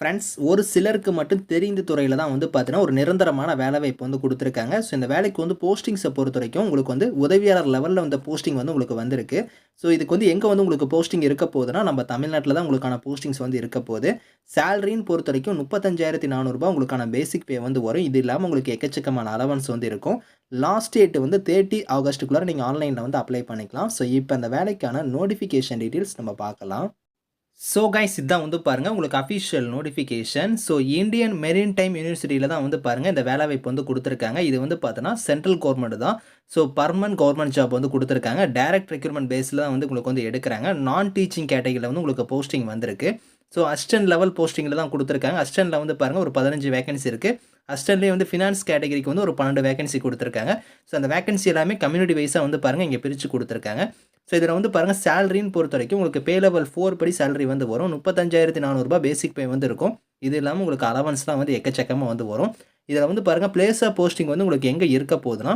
Friends ஒரு சிலருக்கு மட்டும் தெரிந்த துறையில் தான் வந்து பார்த்தீங்கன்னா ஒரு நிரந்தரமான வேலை வாய்ப்பு வந்து கொடுத்துருக்காங்க. ஸோ இந்த வேலைக்கு வந்து போஸ்டிங்ஸை பொறுத்த வரைக்கும் உங்களுக்கு வந்து உதவியாளர் லெவலில் வந்து போஸ்டிங் வந்து உங்களுக்கு வந்திருக்கு. ஸோ இதுக்கு வந்து எங்கே வந்து உங்களுக்கு போஸ்டிங் இருக்க போகுதுன்னா நம்ம தமிழ்நாட்டில் தான் உங்களுக்கான போஸ்டிங்ஸ் வந்து இருக்க போகுது. சேலரின்னு பொறுத்த வரைக்கும் முப்பத்தஞ்சாயிரத்தி நானூறுரூபா உங்களுக்கான பேசிக் பே வந்து வரும். இது இல்லாமல் உங்களுக்கு எக்கச்சக்கமான அலவன்ஸ் வந்து இருக்கும். லாஸ்ட் டேட் வந்து தேர்ட்டி ஆகஸ்ட்டுக்குள்ளே நீங்கள் ஆன்லைனில் வந்து அப்ளை பண்ணிக்கலாம். ஸோ இப்போ அந்த வேலைக்கான நோட்டிஃபிகேஷன் டீட்டெயில்ஸ் நம்ம பார்க்கலாம். ஸோ கைஸ் இதான் வந்து பாருங்கள் உங்களுக்கு official notification so Indian maritime யூனிவர்சிட்டியில் தான் வந்து பாருங்கள் இந்த வேலை வாய்ப்பு வந்து கொடுத்துருக்காங்க. இது வந்து பார்த்தோன்னா சென்ட்ரல் கவர்மெண்ட் தான். ஸோ பர்மனன்ட் கவர்மெண்ட் ஜாப் வந்து கொடுத்துருக்காங்க. டைரக்ட் ரெக்யூர்மெண்ட் பேஸில் தான் வந்து உங்களுக்கு வந்து எடுக்கிறாங்க. நான் டீச்சிங் கேட்டகரியில் வந்து உங்களுக்கு போஸ்டிங் வந்திருக்கு. ஸோ அஸ்டன் லெவல் போஸ்டிங்கில் தான் கொடுத்துருக்காங்க. அஸ்டனில் வந்து பாருங்கள் ஒரு பதினஞ்சு வேகன்சி இருக்குது அஸ்டன்லேயே வந்து ஃபினான்ஸ் கேட்டகரிக்கு வந்து ஒரு பன்னெண்டு வேகன்சி கொடுத்துருக்காங்க. ஸோ அந்த வேகன்சி எல்லாமே கம்யூனிட்டி வைஸாக வந்து பாருங்கள் இங்கே பிரித்து கொடுத்துருக்காங்க. ஸோ இதில் வந்து பாருங்கள் சேலரின்னு பொறுத்த வரைக்கும் உங்களுக்கு பே லெவல் ஃபோர் படி சேலரி வந்து வரும். முப்பத்தஞ்சாயிரத்தி நானூறுரூபா பேசிக் பே வந்து இருக்கும். இது இல்லாமல் உங்களுக்கு அலவன்ஸ்லாம் வந்து எக்கச்சக்கமாக வந்து வரும். இதில் வந்து பாருங்கள் பிளேஸ் ஆஃப் போஸ்டிங் வந்து உங்களுக்கு எங்கே இருக்க போகுதுன்னா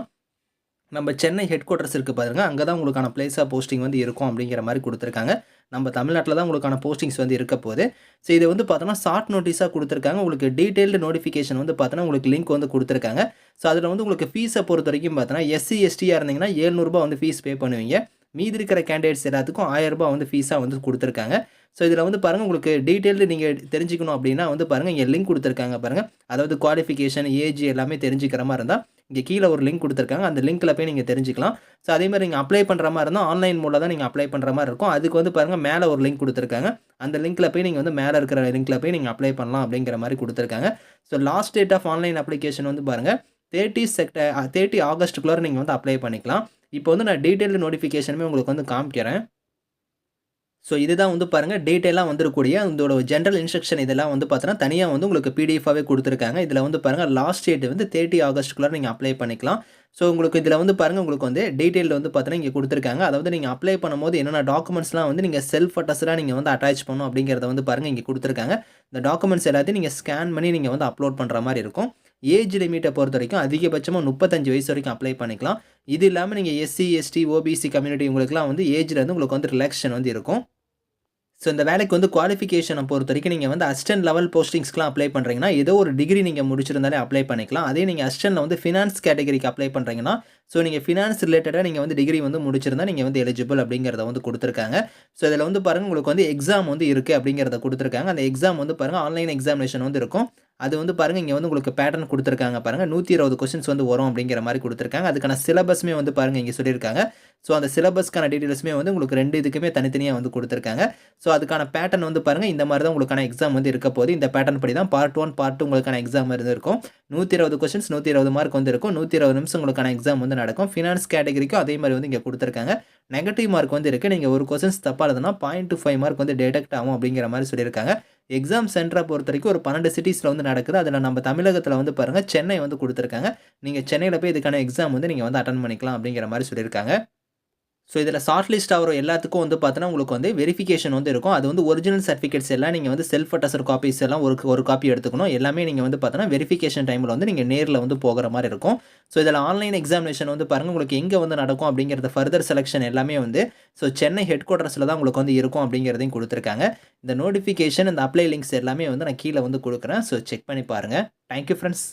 நம்ம சென்னை ஹெட் குவார்ட்டர்ஸ் இருக்குது பாருங்கள் அங்கே தான் உங்களுக்கான பிளேஸ் ஆஃப் போஸ்டிங் வந்து இருக்கும் அப்படிங்கிற மாதிரி கொடுத்துருக்காங்க. நம்ம தமிழ்நாட்டில் தான் உங்களுக்கான போஸ்டிங்ஸ் வந்து இருக்க போகுது. ஸோ இது வந்து பார்த்தோன்னா ஷார்ட் நோட்டீஸாக கொடுத்துருக்காங்க. உங்களுக்கு டீட்டெயில்டு நோட்டிஃபிகேஷன் வந்து பார்த்தோன்னா உங்களுக்கு லிங்க் வந்து கொடுத்துருக்காங்க. ஸோ அதில் வந்து உங்களுக்கு ஃபீஸை பொறுத்த வரைக்கும் பார்த்தோன்னா எஸ்சி எஸ்டியாக இருந்தீங்கன்னா ஏழ்நூறுபா வந்து ஃபீஸ் பே பண்ணுவீங்க. மீதி இருக்கிற கேண்டிடேட்ஸ் எல்லாத்துக்கும் ஆயிரரூபா வந்து ஃபீஸாக வந்து கொடுத்துருக்காங்க. ஸோ இதில் வந்து பாருங்கள் உங்களுக்கு டீட்டெயில்டு நீங்கள் தெரிஞ்சுக்கணும் அப்படின்னா வந்து பாருங்கள் இங்கே லிங்க் கொடுத்துருக்காங்க பாருங்கள் அதாவது குவாலிஃபிகேஷன் ஏஜ் எல்லாமே தெரிஞ்சுக்கிற மாதிரி இருந்தால் இங்கே கீழே ஒரு லிங்க் கொடுத்துருக்காங்க. அந்த லிங்க்கில் போய் நீங்கள் தெரிஞ்சுக்கலாம். ஸோ அதே மாதிரி நீங்கள் அப்ளை பண்ணுற மாதிரி இருந்தால் ஆன்லைன் மூலம் தான் நீங்கள் அப்ளை பண்ணுற மாதிரி இருக்கும். அதுக்கு வந்து பாருங்கள் மேலே ஒரு லிங்க் கொடுத்துருக்காங்க. அந்த லிங்க்கில் போய் நீங்கள் வந்து மேலே இருக்கிற லிங்க்கில் போய் நீங்கள் அப்ளை பண்ணலாம் அப்படிங்கிற மாதிரி கொடுத்துருக்காங்க. So last date of online application வந்து பாருங்கள் தேர்ட்டி செக்ட தேர்ட்டி ஆகஸ்ட்டுக்குள்ளே நீங்கள் வந்து அப்ளை பண்ணிக்கலாம். இப்போ வந்து நான் டீட்டெயில்டு நோட்டிஃபிகேஷனுமே உங்களுக்கு வந்து காமிக்கிறேன். ஸோ இதுதான் வந்து பாருங்கள் டீட்டெயிலாக வந்துருக்கூடிய இதோட ஜென்ரல் இன்ஸ்ட்ரக்ஷன் இதெல்லாம் வந்து பார்த்தோன்னா தனியாக வந்து உங்களுக்கு பிடிஎஃபாகவே கொடுத்துருக்காங்க. இதில் வந்து பாருங்கள் லாஸ்ட் டேட் வந்து தேர்ட்டி ஆகஸ்ட்டுக்குள்ளே நீங்கள் அப்ளை பண்ணிக்கலாம். ஸோ உங்களுக்கு இதில் வந்து பாருங்கள் உங்களுக்கு வந்து டீட்டெயில் வந்து பார்த்தீங்கன்னா இங்கே கொடுத்துருக்காங்க. அதாவது நீங்கள் அப்ளை பண்ணும்போது என்னென்ன டாக்குமெண்ட்ஸ்லாம் வந்து நீங்கள் செல்ஃப் அட்டஸ்டாக நீங்கள் வந்து அட்டாச் பண்ணணும் அப்படிங்கிறத வந்து பாருங்கள் இங்கே கொடுத்துருக்காங்க. இந்த டாக்குமெண்ட்ஸ் எல்லாத்தையும் நீங்கள் ஸ்கேன் பண்ணி நீங்கள் வந்து அப்லோட் பண்ணுற மாதிரி இருக்கும். ஏஜ் லிமிட்டை பொறுத்த வரைக்கும் அதிகபட்சமாக முப்பத்தஞ்சு வயசு வரைக்கும் அப்ளை பண்ணிக்கலாம். இது இல்லாமல் நீங்கள் எஸ்சி எஸ்டி ஓபிசி கம்யூனிட்டி உங்களுக்குலாம் வந்து ஏஜில் வந்து உங்களுக்கு வந்து ரிலாக்ஷன் வந்து இருக்கும். ஸோ இந்த வேலைக்கு வந்து குவாலிஃபிகேஷனை பொறுத்த வரைக்கும் நீங்கள் வந்து அசிஸ்டன்ட் லெவல் போஸ்டிங்ஸ்க்குலாம் அப்ளை பண்ணுறீங்கன்னா ஏதோ ஒரு டிகிரி நீங்கள் முடிச்சிருந்தாலே அப்ளை பண்ணிக்கலாம். அதே நீங்கள் அசிஸ்டன்ட்டில் வந்து ஃபினான்ஸ் கேட்டகரிக்கு அப்ளை பண்ணுறீங்கன்னா ஸோ நீங்கள் ஃபினான்ஸ் ரிலேட்டடாக நீங்கள் வந்து டிகிரி வந்து முடிச்சிருந்தா நீங்கள் வந்து எலிஜிபிள் அப்படிங்கிறத வந்து கொடுத்துருக்காங்க. ஸோ இதில் வந்து பாருங்கள் உங்களுக்கு வந்து எக்ஸாம் வந்து இருக்குது அப்படிங்கிறத கொடுத்துருக்காங்க. அந்த எக்ஸாம் வந்து பாருங்கள் ஆன்லைன் எக்ஸாமினேஷன் வந்து இருக்கும். அது வந்து பாருங்கள் இங்கே வந்து உங்களுக்கு பேட்டர்ன் கொடுத்துருக்காங்க பாருங்கள் நூற்றி இருபது கொஸ்டின்ஸ் வந்து வரும் அப்படிங்கிற மாதிரி கொடுத்துருக்காங்க. அதுக்கான சிலபஸ்மே வந்து பாருங்கள் இங்கே சொல்லியிருக்காங்க. ஸோ அந்த சிலபஸ்க்கான டீட்டெயில்ஸுமே வந்து உங்களுக்கு ரெண்டு இதுக்குமே தனித்தனியாக வந்து கொடுத்துருக்காங்க. ஸோ அதுக்கான பேட்டர்ன் வந்து பாருங்கள் இந்த மாதிரி தான் உங்களுக்கான எக்ஸாம் வந்து இருக்க போது இந்த பேட்டர்ன் படி தான் பார்ட் ஒன் பார்ட் டூ உங்களுக்கான எக்ஸாம் இருந்து இருக்கும். நூற்றி இருபது கொஸ்டின்ஸ் நூற்றி இருபது மார்க் வந்து இருக்கும். நூற்றி இருபது நிமிஷம் உங்களுக்கான எக்ஸாம் வந்து நடக்கும். ஃபினான்ஸ் கேட்டகரிக்கும் அதே மாதிரி வந்து இங்கே கொடுத்துருக்காங்க. நெகட்டிவ் மார்க் வந்து இருக்குது நீங்கள் ஒரு கொஸ்டின்ஸ் தப்பாக இருந்ததுன்னா பாயிண்ட் டூ ஃபைவ் மார்க் வந்து டிடெக்ட் ஆகும் அப்படிங்கிற மாதிரி சொல்லியிருக்காங்க. எக்ஸாம் சென்டரை பொறுத்த வரைக்கும் ஒரு பன்னெண்டு சிட்டிஸில் வந்து நடக்குது. அதில் நம்ம தமிழகத்தில் வந்து பாருங்கள் சென்னை வந்து கொடுத்துருக்காங்க. நீங்கள் சென்னையில் போய் இதுக்கான எக்ஸாம் வந்து நீங்கள் வந்து அட்டன் பண்ணிக்கலாம் அப்படிங்கிற மாதிரி சொல்லியிருக்காங்க. ஸோ இதில் ஷார்ட் லிஸ்ட் ஆகிற எல்லாத்துக்கும் வந்து பார்த்தோன்னா உங்களுக்கு வந்து வெரிஃபிகேஷன் வந்து இருக்கும். அது வந்து ஒரிஜினல் சர்டிஃபிகேட்ஸ் எல்லாம் நீங்கள் வந்து செல்ஃப் அட்டஸ்டர் காப்பீஸ் எல்லாம் ஒரு ஒரு காப்பி எடுத்துக்கணும். எல்லாமே நீங்கள் வந்து பார்த்தோன்னா வெரிஃபிகேஷன் டைமில் வந்து நீங்கள் நேரில் வந்து போகிற மாதிரி இருக்கும். ஸோ இதில் ஆன்லைன் எக்ஸாமினேஷன் வந்து பாருங்கள் உங்களுக்கு எங்கே வந்து நடக்கும் அப்படிங்கிறத ஃபர்தர் செலெக்ஷன் எல்லாமே வந்து ஸோ சென்னை ஹெட் குவார்ட்டர்ஸில் தான் உங்களுக்கு வந்து இருக்கும் அப்படிங்கிறதையும் கொடுத்துருக்காங்க. இந்த நோட்டிஃபிகேஷன் இந்த அப்ளை லிங்க்ஸ் எல்லாமே வந்து நான் கீழே வந்து கொடுக்குறேன். ஸோ செக் பண்ணி பாருங்கள் தேங்க்யூ ஃப்ரெண்ட்ஸ்